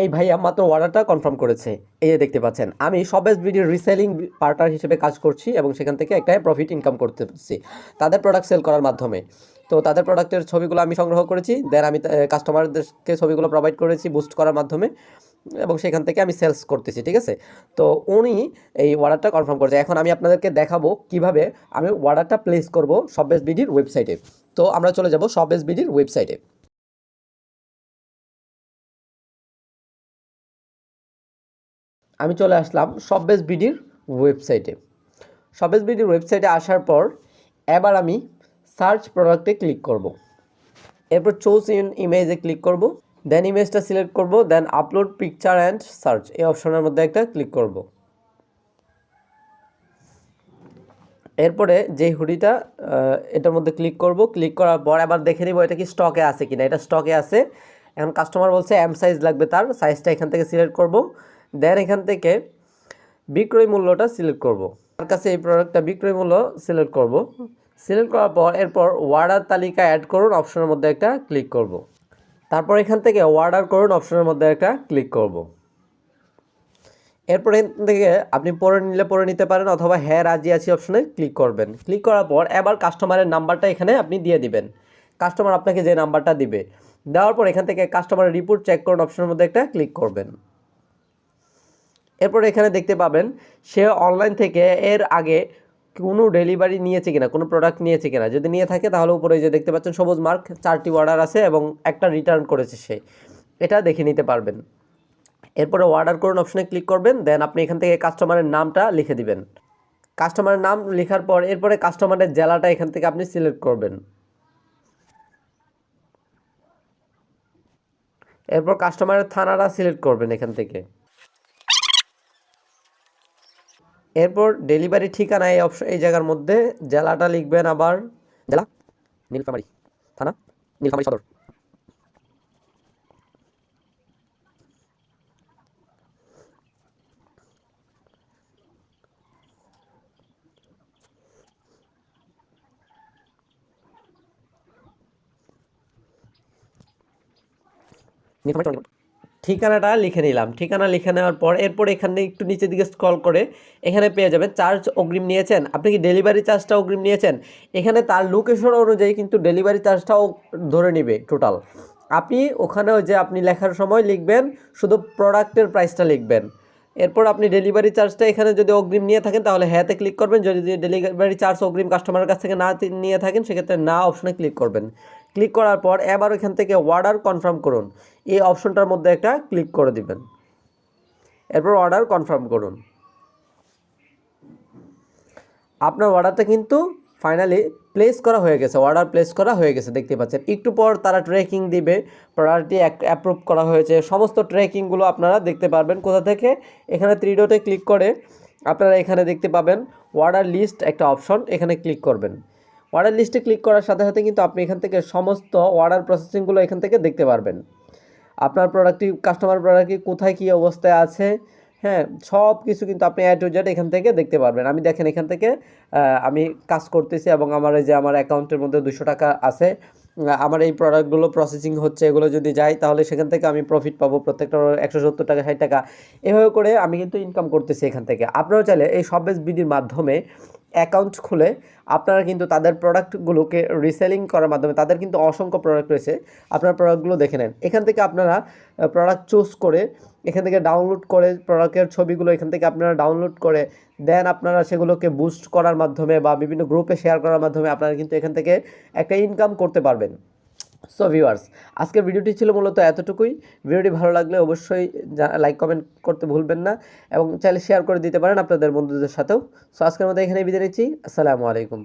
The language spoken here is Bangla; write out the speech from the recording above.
এই ভাইয়া মাত্র অর্ডারটা কনফার্ম করেছে। এই যে দেখতে পাচ্ছেন, আমি সবেজ ভিডিওর রিসেলিং পার্টনার হিসেবে কাজ করছি এবং সেখান থেকে একটা প্রফিট ইনকাম করতে পারছি তাদের প্রোডাক্ট সেল করার মাধ্যমে। তো তাদের প্রোডাক্টের ছবিগুলো আমি সংগ্রহ করেছি দেন আমি কাস্টমারদেরকে ছবিগুলো প্রোভাইড করেছি বুস্ট করার মাধ্যমে এবং সেখান থেকে আমি সেলস করতেছি, ঠিক আছে? তো উনি এই অর্ডারটা কনফার্ম করেছে। এখন আমি আপনাদেরকে দেখাবো কীভাবে আমি অর্ডারটা প্লেস করব সবেজ বিডির ওয়েবসাইটে তো আমরা চলে যাব সবেজ বিডির ওয়েবসাইটে আমি চলে আসলাম সবেজ বিডির ওয়েবসাইটে। সবেজ বিডির ওয়েবসাইটে আসার পর এবার আমি সার্চ প্রোডাক্টে ক্লিক করব। এরপর চোজ ইন ইমেজে ক্লিক করব। দেন ইমেজটা সিলেক্ট করব। Then upload picture and search এই অপশনের মধ্যে একটা ক্লিক করব। এরপরে যে হুডিটা এটার মধ্যে ক্লিক করব। ক্লিক করার পর আবার দেখে নিব এটা কি স্টকে আছে কিনা। এটা স্টকে আছে। এখন কাস্টমার বলছে এম সাইজ লাগবে তার। সাইজটা এখান থেকে সিলেক্ট করব। দেন এখান থেকে বিক্রয় মূল্যটা সিলেক্ট করব। তার কাছে এই প্রোডাক্টটা বিক্রয় মূল্য সিলেক্ট করব। সিলেক্ট করার পর এরপর অর্ডার তালিকা অ্যাড করুন অপশনের মধ্যে একটা ক্লিক করব। তারপর এখান থেকে অর্ডার করুন অপশনের মধ্যে একটা ক্লিক করব। এরপর এখান থেকে আপনি পরে নিলে পরে নিতে পারেন অথবা হ্যাঁ রাজি আছি অপশনে ক্লিক করবেন। ক্লিক করার পর এবার কাস্টমারের নাম্বারটা এখানে আপনি দিয়ে দিবেন। কাস্টমার আপনাকে যে নাম্বারটা দিবে, দেওয়ার পর এখান থেকে কাস্টমারের রিপোর্ট চেক করুন অপশনের মধ্যে একটা ক্লিক করবেন। এরপর এখানে দেখতে পাবেন, সে অনলাইন থেকে এর আগে কোনো ডেলিভারি নিয়েছে কিনা, কোনো প্রোডাক্ট নিয়েছে কিনা। যদি নিয়ে থাকে তাহলে উপরে যে দেখতে পাচ্ছেন সবুজ মার্ক চারটি অর্ডার আছে এবং একটা রিটার্ন করেছে সে। এটা দেখে নিতে পারবেন। এরপরে অর্ডার করুন অপশনে ক্লিক করবেন দেন আপনি এখান থেকে কাস্টমারের নামটা লিখে দিবেন। কাস্টমারের নাম লেখার পর এরপরে কাস্টমারের জেলাটা এখান থেকে আপনি সিলেক্ট করবেন। এরপর কাস্টমারের থানাটা সিলেক্ট করবেন এখান থেকে। এরপর ডেলিভারি ঠিকানা এই অপশন এই জায়গার মধ্যে জেলাটা লিখবেন আবার জেলা নীলফামারি থানা, নীলফামারি সদর। নীলফামারি ঠিকানাটা লিখে নিলাম। ঠিকানা লিখে নেওয়ার পর এরপর এখানে একটু নিচের দিকে স্ক্রল করে এখানে পেয়ে যাবেন চার্জ অগ্রিম নিয়েছেন। আপনি কি ডেলিভারি চার্জটা অগ্রিম নিয়েছেন? এখানে তার লোকেশন অনুযায়ী কিন্তু ডেলিভারি চার্জটাও ধরে নেবে টোটাল আপনি ওখানে যে আপনি লেখার সময় লিখবেন, শুধু প্রোডাক্টের প্রাইসটা লিখবেন। এরপর আপনি ডেলিভারি চার্জটা এখানে যদি অগ্রিম নিয়ে থাকেন, তাহলে হ্যাঁতে ক্লিক করবেন। যদি ডেলিভারি চার্জ অগ্রিম কাস্টমারের কাছ থেকে না নিয়ে থাকেন, সেক্ষেত্রে না অপশনে ক্লিক করবেন। ক্লিক করার পর এবার এখান থেকে অর্ডার কনফার্ম করুন। এই অপশনটার মধ্যে একটা ক্লিক করে দিবেন। এরপর অর্ডার কনফার্ম করুন। আপনার অর্ডারটা কিন্তু ফাইনালি প্লেস করা হয়ে গেছে অর্ডার প্লেস করা হয়ে গেছে, দেখতে পাচ্ছেন। একটু পর তারা ট্র্যাকিং দিবে প্রোডাক্টটি অ্যাপ্রুভ করা হয়েছে। সমস্ত ট্র্যাকিংগুলো আপনারা দেখতে পারবেন কোথা থেকে। এখানে ত্রিডোটে ক্লিক করে আপনারা এখানে দেখতে পাবেন অর্ডার লিস্ট একটা অপশন এখানে ক্লিক করবেন। অর্ডার লিস্টে ক্লিক করার সাথে সাথে কিন্তু আপনি এখান থেকে সমস্ত অর্ডার প্রসেসিংগুলো এখান থেকে দেখতে পারবেন। আপনার প্রোডাক্টটি কাস্টমার প্রোডাক্টটি কোথায় কী অবস্থায় আছে হ্যাঁ সব কিছু কিন্তু আপনি অ্যাড টু এখান থেকে দেখতে পারবেন। আমি দেখেন এখান থেকে আমি কাজ করতেছি এবং আমার এই যে আমার অ্যাকাউন্টের মধ্যে দুশো টাকা আছে আমার এই প্রোডাক্টগুলো প্রসেসিং হচ্ছে, এগুলো যদি যাই তাহলে সেখান থেকে আমি প্রফিট পাবো প্রত্যেকটা একশো সত্তর টাকা, ষাট টাকা। এভাবে করে আমি কিন্তু ইনকাম করতেছি এখান থেকে। আপনারাও চাইলে এই সবেজ বিডির মাধ্যমে অ্যাকাউন্ট খুলে আপনারা কিন্তু তাদের প্রোডাক্টগুলোকে রিসেলিং করার মাধ্যমে তাদের কিন্তু অসংখ্য প্রোডাক্ট রয়েছে। আপনার প্রোডাক্টগুলো দেখে নেন। এখান থেকে আপনারা প্রোডাক্ট চুজ করে এখান থেকে ডাউনলোড করে প্রোডাক্টের ছবিগুলো এখান থেকে আপনারা ডাউনলোড করে দেন আপনারা সেগুলোকে বুস্ট করার মাধ্যমে বা বিভিন্ন গ্রুপে শেয়ার করার মাধ্যমে আপনারা কিন্তু এখান থেকে একটা ইনকাম করতে পারবেন। সো ভিউয়ার্স আজকের ভিডিওটি ছিল মূলত এতটুকুই। ভিডিওটি ভালো লাগলে অবশ্যই লাইক কমেন্ট করতে ভুলবেন না এবং চাইলে শেয়ার করে দিতে পারেন আপনাদের বন্ধুদের সাথেও। সো আজকের মধ্যে এখানে বিদায় নিচ্ছি। আসসালামু আলাইকুম।